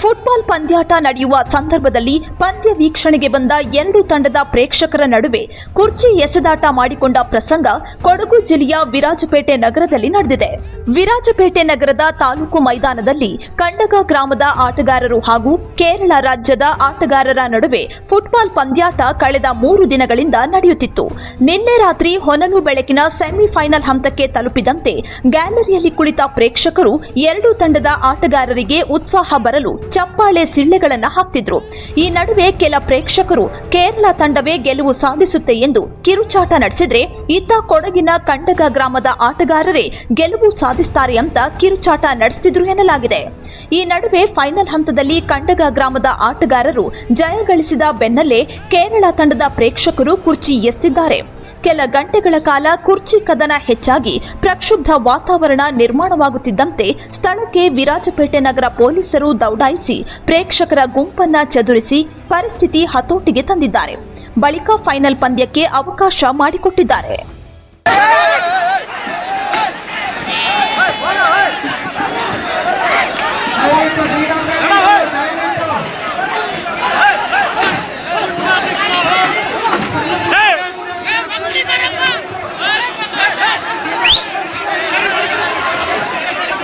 Football ಪಂದ್ಯಾಟ ನಡೆಯುವ ಸಂದರ್ಭದಲ್ಲಿ ಪಂದ್ಯ ವೀಕ್ಷಣೆಗೆ ಬಂದ ಎರಡು ತಂಡದ ಪ್ರೇಕ್ಷಕರ ನಡುವೆ ಕುರ್ಚಿ ಎಸೆದಾಟ ಮಾಡಿಕೊಂಡ ಪ್ರಸಂಗ ಕೊಡಗು ಜಿಲ್ಲೆಯ ವಿರಾಜಪೇಟೆ ನಗರದಲ್ಲಿ ನಡೆದಿದೆ. ವಿರಾಜಪೇಟೆ ನಗರದ ತಾಲೂಕು ಮೈದಾನದಲ್ಲಿ ಕಂಡಗ ಗ್ರಾಮದ ಆಟಗಾರರು ಹಾಗೂ ಕೇರಳ ರಾಜ್ಯದ ಆಟಗಾರರ ನಡುವೆ ಫುಟ್ಬಾಲ್ ಪಂದ್ಯಾಟ ಕಳೆದ ಮೂರು ದಿನಗಳಿಂದ ನಡೆಯುತ್ತಿತ್ತು. ನಿನ್ನೆ ರಾತ್ರಿ ಹೊನಲು ಬೆಳಕಿನ ಸೆಮಿಫೈನಲ್ ಹಂತಕ್ಕೆ ತಲುಪಿದಂತೆ ಗ್ಯಾಲರಿಯಲ್ಲಿ ಕುಳಿತ ಪ್ರೇಕ್ಷಕರು ಎರಡೂ ತಂಡದ ಆಟಗಾರರಿಗೆ ಉತ್ಸಾಹ ಬರಲು ಚಪ್ಪಾಳೆ ಸಿಳ್ಳೆಗಳನ್ನು ಹಾಕ್ತಿದ್ರು. ಈ ನಡುವೆ ಕೆಲ ಪ್ರೇಕ್ಷಕರು ಕೇರಳ ತಂಡವೇ ಗೆಲುವು ಸಾಧಿಸುತ್ತೆ ಎಂದು ಕಿರುಚಾಟ ನಡೆಸಿದ್ರೆ ಇತ್ತ ಕೊಡಗಿನ ಕಂಡಗ ಗ್ರಾಮದ ಆಟಗಾರರೇ ಗೆಲುವು ಸಾಧಿಸ್ತಾರೆ ಅಂತ ಕಿರುಚಾಟ ನಡೆಸಿದ್ರು ಎನ್ನಲಾಗಿದೆ. ಈ ನಡುವೆ ಫೈನಲ್ ಹಂತದಲ್ಲಿ ಕಂಡಗ ಗ್ರಾಮದ ಆಟಗಾರರು ಜಯ ಗಳಿಸಿದ ಬೆನ್ನಲ್ಲೇ ಕೇರಳ ತಂಡದ ಪ್ರೇಕ್ಷಕರು ಕುರ್ಚಿ ಎಸ್ತಿದ್ದಾರೆ ಕೆಲ ಗಂಟೆಗಳ ಕಾಲ ಕುರ್ಚಿ ಕದನ ಹೆಚ್ಚಾಗಿ ಪ್ರಕ್ಷುಬ್ಧ ವಾತಾವರಣ ನಿರ್ಮಾಣವಾಗುತ್ತಿದ್ದಂತೆ ಸ್ಥಳಕ್ಕೆ ವಿರಾಜಪೇಟೆ ನಗರ ಪೊಲೀಸರು ದೌಡಾಯಿಸಿ ಪ್ರೇಕ್ಷಕರ ಗುಂಪನ್ನ ಚದುರಿಸಿ ಪರಿಸ್ಥಿತಿ ಹತೋಟಿಗೆ ತಂದಿದ್ದಾರೆ. ಬಳಿಕ ಫೈನಲ್ ಪಂದ್ಯಕ್ಕೆ ಅವಕಾಶ ಮಾಡಿಕೊಟ್ಟಿದ್ದಾರೆ.